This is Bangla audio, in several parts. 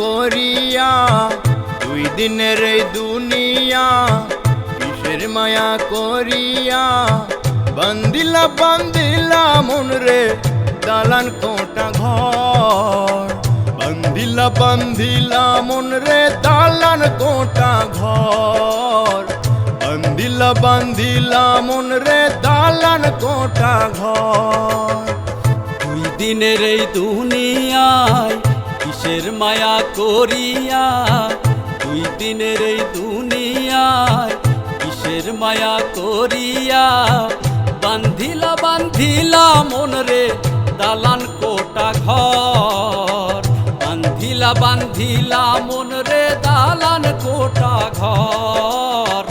করিয়া, দুই দিনের এই দুনিয়া, কিসের মায়া করিয়া? বান্দিলা বান্দিলা মন রে, দালান কোটা ঘর। বান্দিলা বান্দিলা মন রে, দালান কোটা ঘর। বান্দিলা বান্দিলা মন রে, দালান কোটা ঘর। দুই দিনের এই দুনিয়ায় কিসের মায়া করিয়া দুই দিনের এই দুনিয়ায় কিসের মায়া করিয়া? বান্ধিলা বান্ধিলা মন রে দালান কোটা ঘর। বান্ধিলা বান্ধিলা মন রে দালান কোটা ঘর।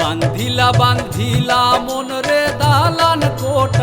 বান্ধিলা বান্ধিলা মন রে দালান কোটা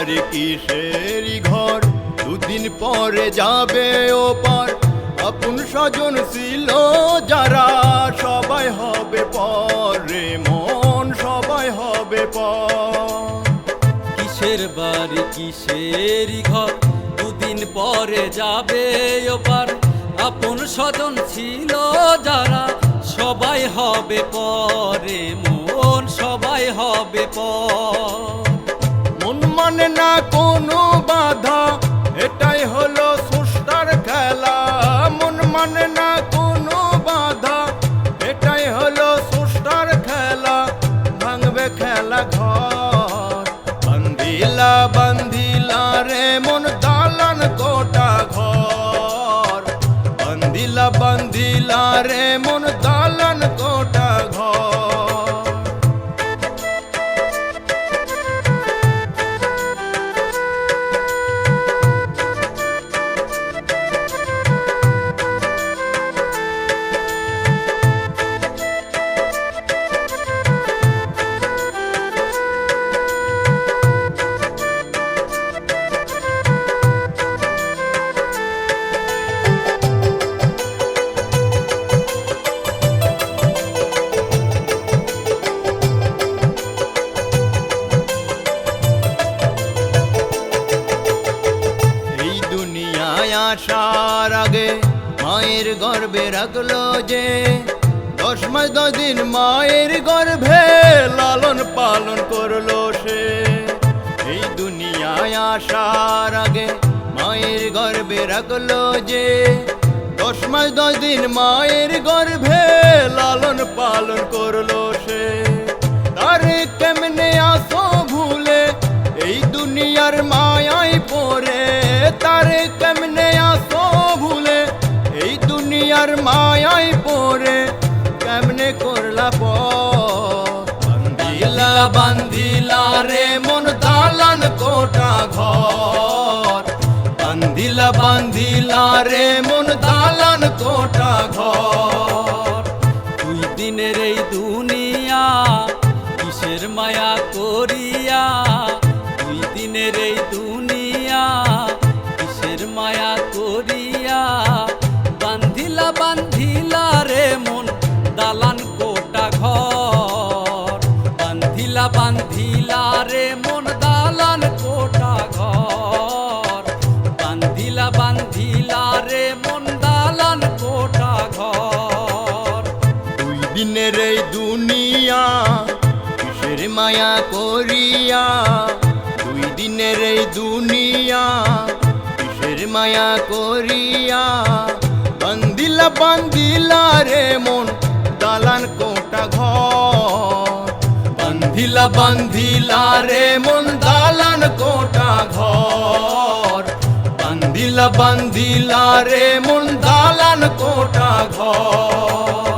বাড়ি কিসের ঘর? দুদিন পরে যাবে ও পার। আপন স্বজন ছিল যারা, সবাই হবে পরে। মন সবাই হবে পর। কিসের বাড়ি, কিসের ঘর? দুদিন পরে যাবে ও ওপার আপন স্বজন ছিল যারা, সবাই হবে পরে। মন সবাই হবে পর। মন মানে না কোনো বাধা, এটাই হলো সুস্টার খেলা। মন মানে না কোনো বাধা, এটাই হলো সুস্টার খেলা। ভাঙবে খেলা ঘর। বান্দিলা বান্দিলা রে, মন দালান কোটা ঘর। বান্দিলা বান্দিলা রে আসার আগে মায়ের গর্ভে রাখল যে দশ মাস, দশ দিন মায়ের গর্ভে লালন পালন করল সে। এই দুনিয়ায় আসার আগে মায়ের গর্ভে রাখল যে দশ মাস, দশ দিন মায়ের গর্ভে লালন পালন করল সে। তার কেমনে আসো ভুলে, এই দুনিয়ার মায়াই পড়ে তারে দুনিয়ার মায়াই পরে কেমনে করলা বান্দিলা বান্দিলা রে, মন দালান কোটা ঘর। বান্দিলা বান্দিলা রে, মন দালান কোটা ঘর। দুই দিনের এই দুনিয়া, কিসের মায়া করিয়া মায়া করিয়া, দুই দিনের এই দুনিয়া, কিসের মায়া করিয়া? বান্দিলা বান্দিলা রে মন, দালান কোটা ঘর। বান্ধিলা বান্ধিলা রে মন, দালান কোটা ঘর। বান্ধিলা বান্ধিলা রে মন, দালান কোটা ঘর।